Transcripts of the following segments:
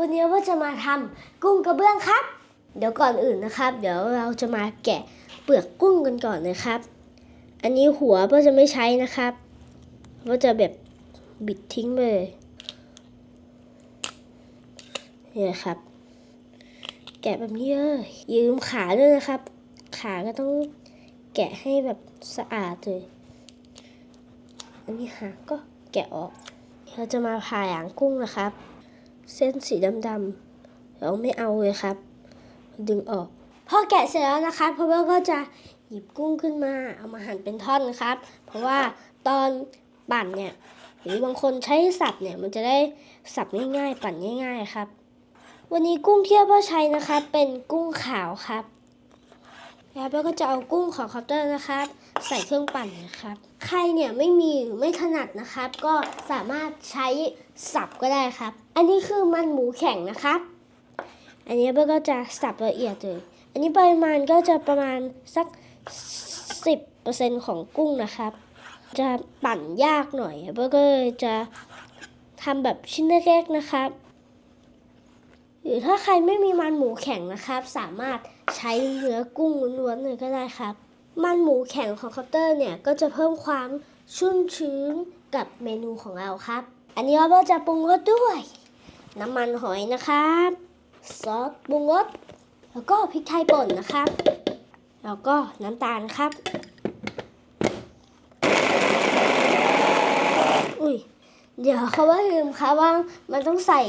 วันนี้ว่าจะมาทำกุ้งกระเบื้องครับ เดี๋ยวก่อนอื่นนะครับ เดี๋ยวเราจะมาแกะเปลือกกุ้งกันก่อนนะครับ อันนี้หัวก็จะไม่ใช้นะครับว่าจะแบบบิดทิ้งไปเลยเนี่ยครับ แกะแบบนี้เลยอย่าลืมขาด้วยนะครับ ขาก็ต้องแกะให้แบบสะอาดเลยอันนี้หางก็แกะออก เราจะมาผ่าหางกุ้งนะครับ เส้นสีดำๆเราไม่เอาเลยครับ ดึงออก พอแกะเสร็จแล้วนะครับพ่อเบิร์ก็จะหยิบกุ้งขึ้นมา เอามาหั่นเป็นท่อนนะครับ เพราะว่าตอนปั่นเนี่ย หรือบางคนใช้สับเนี่ยมันจะได้สับง่ายๆ ปั่นง่ายๆครับ วันนี้กุ้งที่พ่อใช้นะครับ เป็นกุ้งขาวครับแล้วพ่อก็จะเอากุ้งของคาน์เตอร์นะครับ ใส่เครื่องปั่นนะครับ ใครเนี่ยไม่มีหรือไม่ถนัดนะครับ ก็สามารถใช้สับก็ได้ครับ อันนี้คือมันหมูแข็งนะครับ อันนี้เบอร์ก็จะสับละเอียดเลย อันนี้ปริมาณก็จะประมาณสัก 10%ของกุ้งนะครับ จะปั่นยากหน่อยเบอร์ก็จะทำแบบชิ้นเล็กๆนะครับ หรือถ้าใครไม่มีมันหมูแข็งนะครับ สามารถใช้เนื้อกุ้งล้วนๆเลยก็ได้ครับ มันหมูแข็งของคาน์เตอร์เนี่ยก็จะเพิ่มความชุ่มชื้นกับเมนูของเราครับ อันนี้เราจะปรุงรสด้วย น้ำมันหอยนะครับซอสปรุงรสแล้วก็พริกไทยป่นนะครับ แล้วก็น้ำตาลครับ อุ้ยเดี๋ยวเขาว่าลืมครับว่ามันต้องใส่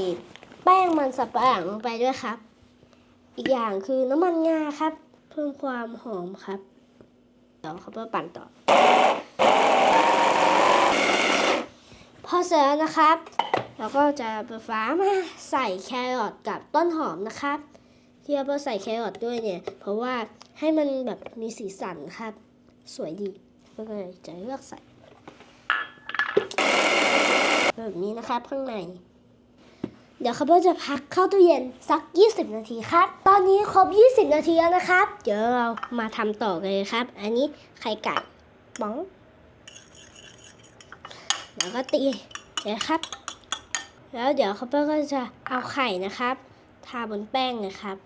แป้งมันสับปะหลังลงไปด้วยครับ อีกอย่างคือน้ำมันงาครับ เพิ่มความหอมครับ เดี๋ยวเขาไปปั่นต่อ พอเสร็จแล้วนะครับ เราก็จะเปิดฟ้ามาใส่แครอทกับต้นหอมนะครับที่เราใส่แครอทด้วยเนี่ย เพราะว่าให้มันแบบมีสีสันครับ สวยดีก็เลยจะเลือกใส่แบบนี้นะครับข้างใน ดี๋ยวเขาก็จะพักเข้าตู้เย็นสัก 20 นาทีครับ ตอนนี้ครบ 20 นาทีแล้วนะครับ เดี๋ยวเรามาทำต่อกันเลยครับ อันนี้ไข่ไก่บ้องแล้วก็ตีนะครับ แล้วเดี๋ยวเขาก็จะเอาไข่นะครับ ทาบนแป้งนะครับ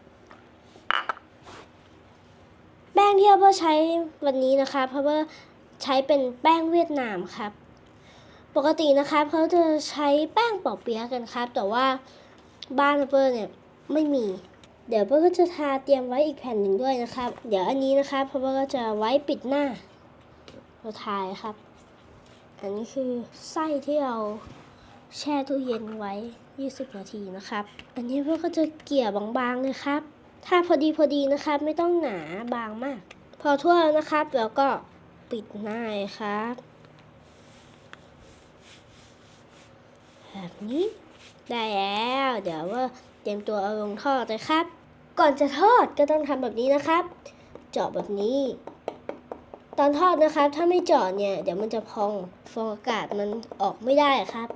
แป้งที่เราใช้วันนี้นะคะเพราะว่าใช้เป็นแป้งเวียดนามครับ ปกตินะครับเขาจะใช้แป้งปอเปี๊ยะกันครับ แต่ว่าบ้านเปอร์เนี่ยไม่มี เดี๋ยวเปอร์ก็จะทาเตรียมไว้อีกแผ่นหนึ่งด้วยนะครับ เดี๋ยวอันนี้นะครับเพราะว่าก็จะไว้ปิดหน้าเราทายครับ อันนี้คือไส้ที่เราแช่ตู้เย็นไว้ 20 นาทีนะครับ อันนี้เพื่อก็จะเกลี่ยบางๆเลยครับ ถ้าพอดีพอดีนะครับ ไม่ต้องหนาบางมาก พอทั่วแล้วนะครับ แล้วก็ปิดหน้าครับ แบบนี้ ได้แล้ว เดี๋ยวว่าเตรียมตัวเอาลงทอดเลยครับ ก่อนจะทอดก็ต้องทำแบบนี้นะครับ เจาะแบบนี้ ตอนทอดนะครับ ถ้าไม่เจาะเนี่ยเดี๋ยวมันจะพองฟองอากาศมันออกไม่ได้ครับ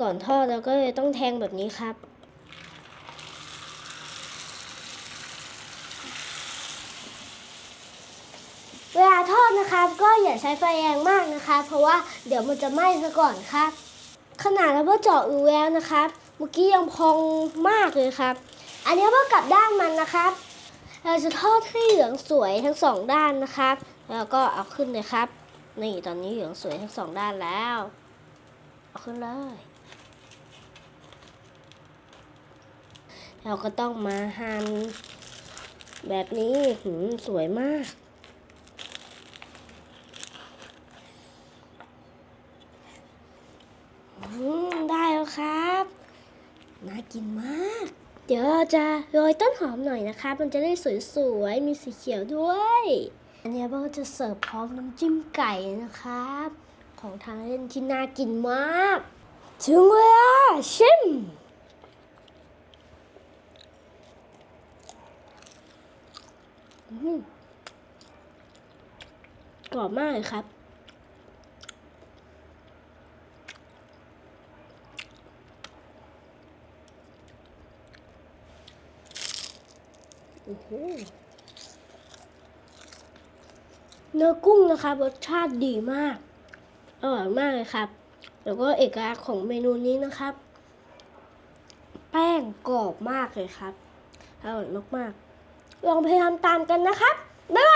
ก่อนทอดเราก็เลยต้องแทงแบบนี้ครับเวลาทอดนะครับก็อย่าใช้ไฟแรงมากนะคะ เพราะว่าเดี๋ยวมันจะไหม้ซะก่อนครับ ขนาดเราว่าเจาะรูแล้วนะครับเมื่อกี้ยังพองมากเลยครับ อันนี้ว่ากลับด้านมันนะครับ เราจะทอดให้เหลืองสวยทั้งสองด้านนะครับ แล้วก็เอาขึ้นเลยครับ นี่ตอนนี้เหลืองสวยทั้งสองด้านแล้ว เอาขึ้นเลยเราก็ต้องมาหั่นแบบนี้หืมสวยมาก อืมได้แล้วครับ น่า กินมาก เดี๋ยวเราจะโรยต้นหอมหน่อยนะครับมันจะได้สวยๆ มีสีเขียวด้วย อันนี้เราจะเสิร์ฟพร้อมน้ำจิ้มไก่นะครับ ของทางเล่นที่น่ากินมาก ถึงเวลาชิมอืมกรอบมากเลยครับ โอ้โหเนื้อกุ้งนะครับรสชาติดีมาก อร่อยมากเลยครับ แล้วก็เอกลักษณ์ของเมนูนี้นะครับ แป้งกรอบมากเลยครับ อร่อยมากๆ ลองพยายามตามกันนะครับ บ๊ายบาย